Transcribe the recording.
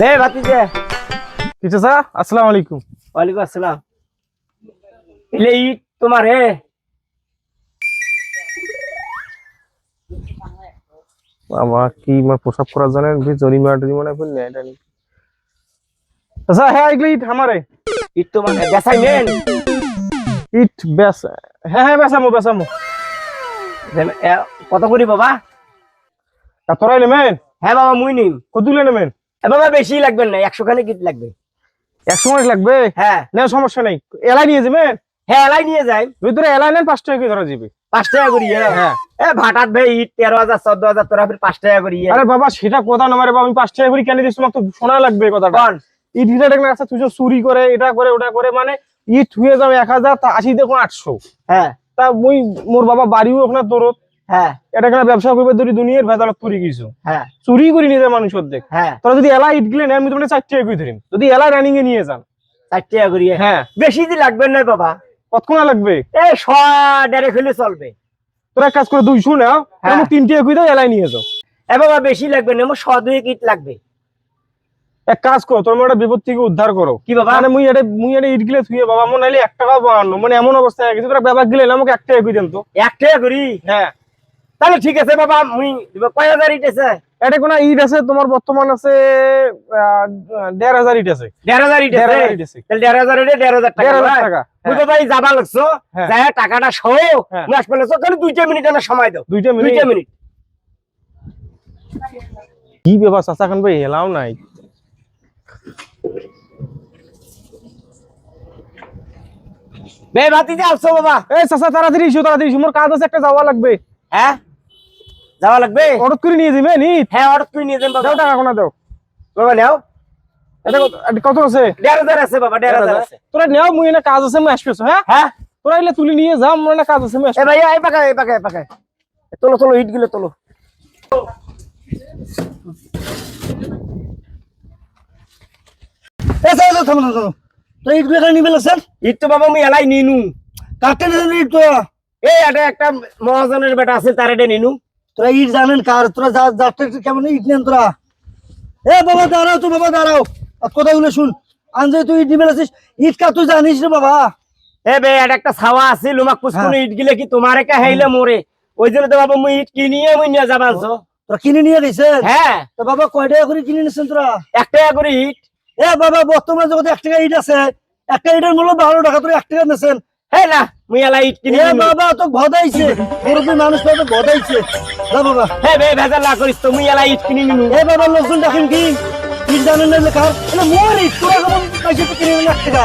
হে ভাতিজে। চাচা আসসালামু আলাইকুম। ওয়ালাইকুম আসসালাম। এলে ঈদ তোমার হে? বাবা কি মানে প্রসাব করার জন্য জরিমা টরিমা করলে? এটা নি চাচা হ্যাঁ এগুলো ইট আমারে। ঈদ তোমার হে বেসাই নেন। ইট বেস হ্যাঁ হ্যাঁ বেসামো বেসামো কত করি বাবা? তা তোরাই নেমেন হ্যাঁ বাবা মুই নিম। কতুলে নেমেন বাবা বেশি লাগবে না একশো খানে গীত লাগবে। একশো মিনিট লাগবে? হ্যাঁ। না সমস্যা নেই। এলাই নিয়ে যাবেন হ্যাঁ এলাই নিয়ে যাই। ভিতরে এলাই নেন পাঁচ টাকা ধরা যাবে পাঁচ টাকা করি হ্যাঁ হ্যাঁ। এ ভাটাত ভাই তেরো হাজার চোদ্দ হাজার তোরা ফির পাঁচ টাকা করি আরে বাবা সেটা কথা না মারে বাবা আমি পাঁচ টাকা করে কেন দিচ্ছি তোমাকে তো শোনা লাগবে কথাটা। ইট দেখলে আচ্ছা তুই চুরি করে এটা করে ওটা করে মানে ইট হয়ে যাবে এক হাজার তা আশি দেখুন আটশো। হ্যাঁ। তা মুই মোর বাবা বাড়িও ওখানে দৌড়ত হ্যাঁ। এটা কেন ব্যবসা করবে ধরি দুনিয়ার ভেজালত পুরি কিছু? হ্যাঁ। চুরি করে নিয়ে যায় মানুষ অর্ধেক। হ্যাঁ। তোরা যদি এলা ইট গেলে আমি তোমার চার টাকা ধরিম। যদি এলা রানিং এ নিয়ে যান। চার টাকা বেশি দিন লাগবে না বাবা। কতক্ষণ লাগবে? এ শ ডাইরেক্ট হলে চলবে। তোরা কাজ করে দুইশো নাও। আমি তিন টাকা দাও এলাই নিয়ে যাও। এ বাবা বেশি লাগবে না আমার শ দুই ইট লাগবে। এক কাজ করো বিপদ থেকে উদ্ধার করো। কি বাবা? মানে মুই এটা মুই এটা ইট গিলে থুয়ে বাবা মনে নাইলে এক টাকা বানানো মানে এমন অবস্থা হয়ে গেছে তোরা ব্যাপার গেলে আমাকে এক টাকা করে দেন তো। এক টাকা করি হ্যাঁ। তাহলে ঠিক আছে বাবা মুই কয় হাজার ইট আছে? এটা কোনো ইট আছে তোমার বর্তমান আছে দেড় হাজার ইট আছে। দেড় হাজার ইট আছে? তাহলে দেড় হাজার ইটে দেড় হাজার টাকা মুই তো ভাই যাবা লাগছো? হ্যাঁ। যাই টাকাটা সহ হ্যাঁ। মাস পেলে তাহলে দুইটা মিনিট আমার সময় দাও। দুইটা মিনিট? দুইটা মিনিট। কি ব্যাপার চাচা খান ভাই হেলাও নাই। বে ভাতি যে আসছো বাবা। এই চাচা তাড়াতাড়ি ইস্যু তাড়াতাড়ি ইস্যু মোর কাজ আছে একটা যাওয়া লাগবে। হ্যাঁ? যাওয়া লাগবে? অর্ডার করে নিয়ে দিবে নি হ্যাঁ অর্ডার তুই নিয়ে যান বাবা। দাও টাকা কোনা দাও। বাবা নাও। এটা কত- কত আছে? দেড় হাজার আছে বাবা দেড় হাজার আছে। তোরা নেও মুই এনে কাজ আছে মুই আসতেছো হ্যাঁ? হ্যাঁ? তোরা এলে তুলি নিয়ে যাও মোর এনে কাজ আছে মুই এ। ভাই এই পাকা এই পাকা এই পাকা। তোলো তোলো ইটগুলো তোলো। এসে এসে থামো থামো তো ইটগুলো নিবে লাগছেন ইট তো বাবা মুই এলাই নিনু। কাকে নিলেন তো এই এটা একটা মহাজনের বেটা আছে তার নিনু। তোরা ইট জানেন কার? তোরা যা যাত্রা কেমন ইট নেন তোরা? এ বাবা দাঁড়াও তো বাবা দাঁড়াও। কথাগুলো শুন? আনজে তুই ইট নিবে লাগছিস ইট কা তুই জানিস রে বাবা? এ বে এটা একটা ছাওয়া আছে লুমাক পুষ্কুনি ইট গিলে কি তোমার একা হাইলে মরে? ওই জন্য তো বাবা মুই ইট কিনিয়ে মুই নিয়ে যাবা আনছো। তোরা কিনে নিয়ে দিছেন হ্যাঁ। তো বাবা কয় টাকা করে কিনে নিছেন তোরা? এক টাকা করে ইট। এ বাবা বর্তমান জগতে এক টাকা ইট আছে। একটা ইটের মূল্য বারো টাকা তোরা এক টাকা নিছেন হ্যাঁ না মুই ইট কিনি এ বাবা তো ভদাইছে। মুরব্বী মানুষ তো ভদাইছে। যা বাবা। হ্যাঁ বে ভেজাল না করিস তো মুই এলাই ইট কিনি নিনু এ বাবা লোকজন দেখেন কি? ইট জানেন না লেখা মোর ইট তোরা কেমন পয়সা কিনে না টাকা